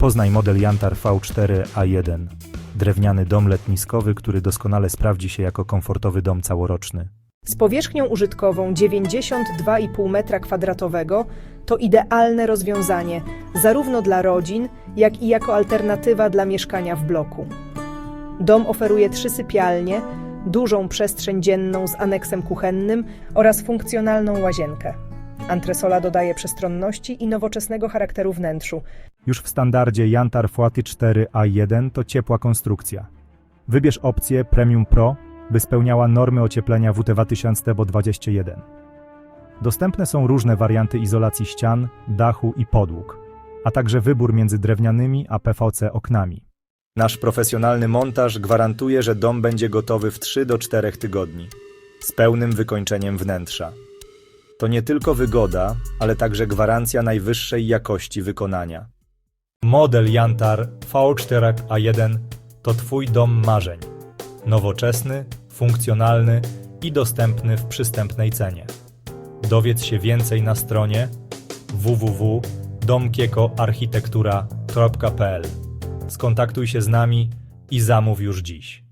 Poznaj model Jantar V4A1. Drewniany dom letniskowy, który doskonale sprawdzi się jako komfortowy dom całoroczny. Z powierzchnią użytkową 92,5 m2 to idealne rozwiązanie zarówno dla rodzin, jak i jako alternatywa dla mieszkania w bloku. Dom oferuje trzy sypialnie, dużą przestrzeń dzienną z aneksem kuchennym oraz funkcjonalną łazienkę. Antresola dodaje przestronności i nowoczesnego charakteru wnętrzu, Już w standardzie Jantar Fuaty 4A1 to ciepła konstrukcja. Wybierz opcję Premium Pro, by spełniała normy ocieplenia WTW 1021. Dostępne są różne warianty izolacji ścian, dachu i podłóg, a także wybór między drewnianymi a PVC oknami. Nasz profesjonalny montaż gwarantuje, że dom będzie gotowy w 3 do 4 tygodni, z pełnym wykończeniem wnętrza. To nie tylko wygoda, ale także gwarancja najwyższej jakości wykonania. Model Jantar V4A1 to Twój dom marzeń. Nowoczesny, funkcjonalny i dostępny w przystępnej cenie. Dowiedz się więcej na stronie www.domkiekoarchitektura.pl. Skontaktuj się z nami i zamów już dziś.